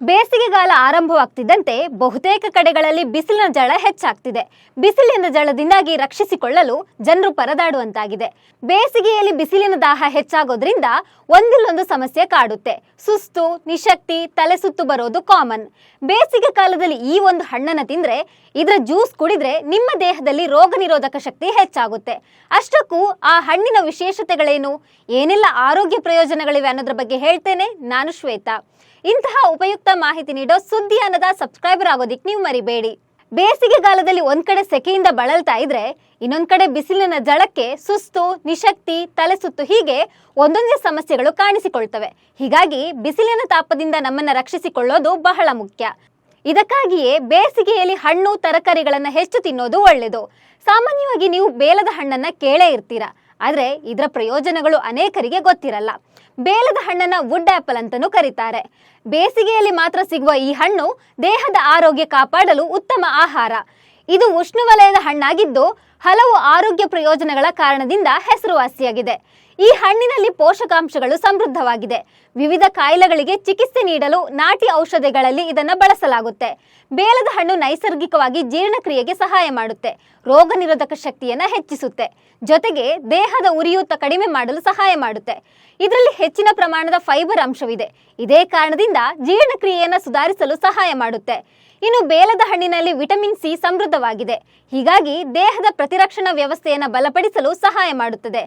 ಬೇಸಿಗೆಗಾಲ ಆರಂಭವಾಗ್ತಿದ್ದಂತೆ ಬಹುತೇಕ ಕಡೆಗಳಲ್ಲಿ ಬಿಸಿಲಿನ ಜಳ ಹೆಚ್ಚಾಗ್ತಿದೆ. ಬಿಸಿಲಿನ ಜಳದಿಂದಾಗಿ ರಕ್ಷಿಸಿಕೊಳ್ಳಲು ಜನರು ಪರದಾಡುವಂತಾಗಿದೆ. ಬೇಸಿಗೆಯಲ್ಲಿ ಬಿಸಿಲಿನ ದಾಹ ಹೆಚ್ಚಾಗೋದ್ರಿಂದ ಒಂದಿಲ್ಲೊಂದು ಸಮಸ್ಯೆ ಕಾಡುತ್ತೆ. ಸುಸ್ತು, ನಿಶಕ್ತಿ, ತಲೆ ಸುತ್ತು ಬರೋದು ಕಾಮನ್. ಬೇಸಿಗೆ ಕಾಲದಲ್ಲಿ ಈ ಒಂದು ಹಣ್ಣನ್ನು ತಿಂದ್ರೆ, ಇದರ ಜ್ಯೂಸ್ ಕುಡಿದ್ರೆ ನಿಮ್ಮ ದೇಹದಲ್ಲಿ ರೋಗ ನಿರೋಧಕ ಶಕ್ತಿ ಹೆಚ್ಚಾಗುತ್ತೆ. ಅಷ್ಟಕ್ಕೂ ಆ ಹಣ್ಣಿನ ವಿಶೇಷತೆಗಳೇನು? ಏನೆಲ್ಲ ಆರೋಗ್ಯ ಪ್ರಯೋಜನಗಳಿವೆ ಅನ್ನೋದ್ರ ಬಗ್ಗೆ ಹೇಳ್ತೇನೆ. ನಾನು ಶ್ವೇತಾ. ಇಂತಹ ಉಪಯುಕ್ತ ಮಾಹಿತಿ ನೀಡೋ ಸುದ್ದಿ ಅನ್ನದ ಸಬ್ಸ್ಕ್ರೈಬರ್ ಆಗೋದಿಕ್ ನೀವು ಮರಿಬೇಡಿ. ಬೇಸಿಗೆಗಾಲದಲ್ಲಿ ಒಂದ್ ಕಡೆ ಸೆಕೆಯಿಂದ ಬಳಲ್ತಾ ಇದ್ರೆ ಇನ್ನೊಂದ್ ಕಡೆ ಬಿಸಿಲಿನ ಜಳಕ್ಕೆ ಸುಸ್ತು, ನಿಶಕ್ತಿ, ತಲೆ ಸುತ್ತು ಹೀಗೆ ಒಂದೊಂದೇ ಸಮಸ್ಯೆಗಳು ಕಾಣಿಸಿಕೊಳ್ತವೆ. ಹೀಗಾಗಿ ಬಿಸಿಲಿನ ತಾಪದಿಂದ ನಮ್ಮನ್ನ ರಕ್ಷಿಸಿಕೊಳ್ಳೋದು ಬಹಳ ಮುಖ್ಯ. ಇದಕ್ಕಾಗಿಯೇ ಬೇಸಿಗೆಯಲ್ಲಿ ಹಣ್ಣು, ತರಕಾರಿಗಳನ್ನ ಹೆಚ್ಚು ತಿನ್ನೋದು ಒಳ್ಳೆಯದು ಸಾಮಾನ್ಯವಾಗಿ ನೀವು ಬೇಲದ ಹಣ್ಣನ್ನ ಕೇಳೇ ಇರ್ತೀರಾ. ಆದ್ರೆ ಇದರ ಪ್ರಯೋಜನಗಳು ಅನೇಕರಿಗೆ ಗೊತ್ತಿರಲ್ಲ. ಬೇಲದ ಹಣ್ಣನ್ನ ವುಡ್ ಆಪಲ್ ಅಂತಲೂ ಕರೀತಾರೆ. ಬೇಸಿಗೆಯಲ್ಲಿ ಮಾತ್ರ ಸಿಗುವ ಈ ಹಣ್ಣು ದೇಹದ ಆರೋಗ್ಯ ಕಾಪಾಡಲು ಉತ್ತಮ ಆಹಾರ. ಇದು ಉಷ್ಣವಲಯದ ಹಣ್ಣಾಗಿದ್ದು ಹಲವು ಆರೋಗ್ಯ ಪ್ರಯೋಜನಗಳ ಕಾರಣದಿಂದ ಹೆಸರುವಾಸಿಯಾಗಿದೆ. ಈ ಹಣ್ಣಿನಲ್ಲಿ ಪೋಷಕಾಂಶಗಳು ಸಮೃದ್ಧವಾಗಿದೆ. ವಿವಿಧ ಕಾಯಿಲೆಗಳಿಗೆ ಚಿಕಿತ್ಸೆ ನೀಡಲು ನಾಟಿ ಔಷಧಿಗಳಲ್ಲಿ ಇದನ್ನು ಬಳಸಲಾಗುತ್ತೆ. ಬೇಲದ ಹಣ್ಣು ನೈಸರ್ಗಿಕವಾಗಿ ಜೀರ್ಣಕ್ರಿಯೆಗೆ ಸಹಾಯ ಮಾಡುತ್ತೆ. ರೋಗ ನಿರೋಧಕ ಶಕ್ತಿಯನ್ನು ಹೆಚ್ಚಿಸುತ್ತೆ. ಜೊತೆಗೆ ದೇಹದ ಉರಿಯೂತ ಕಡಿಮೆ ಮಾಡಲು ಸಹಾಯ ಮಾಡುತ್ತೆ. ಇದರಲ್ಲಿ ಹೆಚ್ಚಿನ ಪ್ರಮಾಣದ ಫೈಬರ್ ಅಂಶವಿದೆ. ಇದೇ ಕಾರಣದಿಂದ ಜೀರ್ಣಕ್ರಿಯೆಯನ್ನು ಸುಧಾರಿಸಲು ಸಹಾಯ ಮಾಡುತ್ತೆ. ಇನ್ನು ಬೇಲದ ಹಣ್ಣಿನಲ್ಲಿ ವಿಟಮಿನ್ ಸಿ ಸಮೃದ್ಧವಾಗಿದೆ. ಹೀಗಾಗಿ ದೇಹದ ಪ್ರತಿರಕ್ಷಣಾ ವ್ಯವಸ್ಥೆಯನ್ನು ಬಲಪಡಿಸಲು ಸಹಾಯ ಮಾಡುತ್ತದೆ.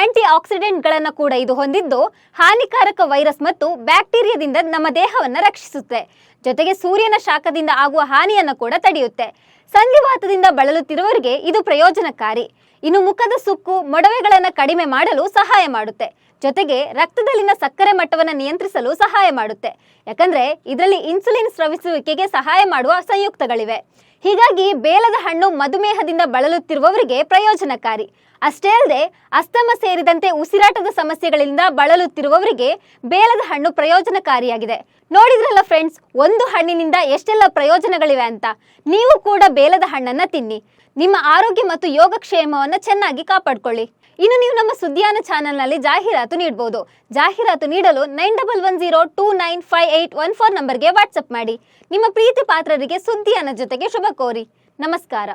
ಆಂಟಿ ಆಕ್ಸಿಡೆಂಟ್ಗಳನ್ನು ಕೂಡ ಇದು ಹೊಂದಿದ್ದು ಹಾನಿಕಾರಕ ವೈರಸ್ ಮತ್ತು ಬ್ಯಾಕ್ಟೀರಿಯಾದಿಂದ ನಮ್ಮ ದೇಹವನ್ನು ರಕ್ಷಿಸುತ್ತೆ. ಜೊತೆಗೆ ಸೂರ್ಯನ ಶಾಖದಿಂದ ಆಗುವ ಹಾನಿಯನ್ನು ಕೂಡ ತಡೆಯುತ್ತೆ. ಸಂಧಿವಾತದಿಂದ ಬಳಲುತ್ತಿರುವವರಿಗೆ ಇದು ಪ್ರಯೋಜನಕಾರಿ. ಇನ್ನು ಮುಖದ ಸುಕ್ಕು, ಮೊಡವೆಗಳನ್ನು ಕಡಿಮೆ ಮಾಡಲು ಸಹಾಯ ಮಾಡುತ್ತೆ. ಜೊತೆಗೆ ರಕ್ತದಲ್ಲಿನ ಸಕ್ಕರೆ ಮಟ್ಟವನ್ನು ನಿಯಂತ್ರಿಸಲು ಸಹಾಯ ಮಾಡುತ್ತೆ. ಯಾಕಂದ್ರೆ, ಇದರಲ್ಲಿ ಇನ್ಸುಲಿನ್ ಸ್ರವಿಸುವಿಕೆಗೆ ಸಹಾಯ ಮಾಡುವ ಸಂಯುಕ್ತಗಳಿವೆ. ಹೀಗಾಗಿ ಬೇಲದ ಹಣ್ಣು ಮಧುಮೇಹದಿಂದ ಬಳಲುತ್ತಿರುವವರಿಗೆ ಪ್ರಯೋಜನಕಾರಿ. ಅಷ್ಟೇ ಅಲ್ಲದೆ, ಅಸ್ತಮ ಸೇರಿದಂತೆ ಉಸಿರಾಟದ ಸಮಸ್ಯೆಗಳಿಂದ ಬಳಲುತ್ತಿರುವವರಿಗೆ ಬೇಲದ ಹಣ್ಣು ಪ್ರಯೋಜನಕಾರಿಯಾಗಿದೆ. ನೋಡಿದ್ರಲ್ಲ ಫ್ರೆಂಡ್ಸ್ ಒಂದು ಹಣ್ಣಿನಿಂದ ಎಷ್ಟೆಲ್ಲ ಪ್ರಯೋಜನಗಳಿವೆ ಅಂತ? ನೀವು ಕೂಡ ಬೇಲದ ಹಣ್ಣನ್ನ ತಿನ್ನಿ. ನಿಮ್ಮ ಆರೋಗ್ಯ ಮತ್ತು ಯೋಗಕ್ಷೇಮವನ್ನು ಚೆನ್ನಾಗಿ ಕಾಪಾಡಿಕೊಳ್ಳಿ. ಇನ್ನು ನೀವು ನಮ್ಮ ಸುದ್ದಿಯಾನ ಚಾನೆಲ್ನಲ್ಲಿ ಜಾಹೀರಾತು ನೀಡಬಹುದು ಜಾಹೀರಾತು ನೀಡಲು nine double one zero two nine five eight one four ನಂಬರ್ಗೆ ವಾಟ್ಸಪ್ ಮಾಡಿ. ನಿಮ್ಮ ಪ್ರೀತಿ ಪಾತ್ರರಿಗೆ ಸುದ್ದಿಯಾನ ಜೊತೆಗೆ ಶುಭ ಕೋರಿ. ನಮಸ್ಕಾರ.